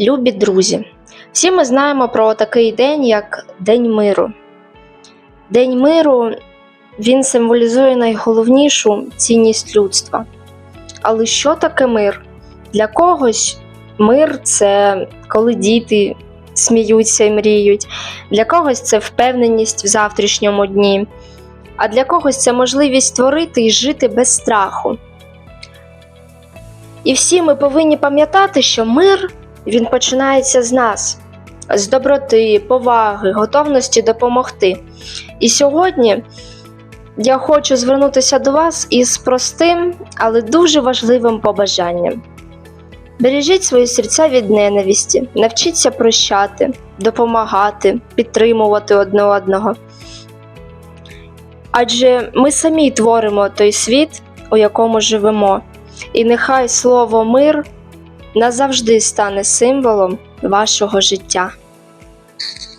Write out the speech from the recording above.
Любі друзі, всі ми знаємо про такий день, як День миру. День миру він символізує найголовнішу цінність людства. Але що таке мир? Для когось мир це коли діти сміються і мріють, для когось це впевненість в завтрашньому дні, а для когось це можливість творити і жити без страху. І всі ми повинні пам'ятати, що мир він починається з нас, з доброти, поваги, готовності допомогти. І сьогодні я хочу звернутися до вас із простим, але дуже важливим побажанням. Бережіть свої серця від ненависті, навчіться прощати, допомагати, підтримувати одне одного. Адже ми самі творимо той світ, у якому живемо, і нехай слово мир назавжди стане символом вашого життя.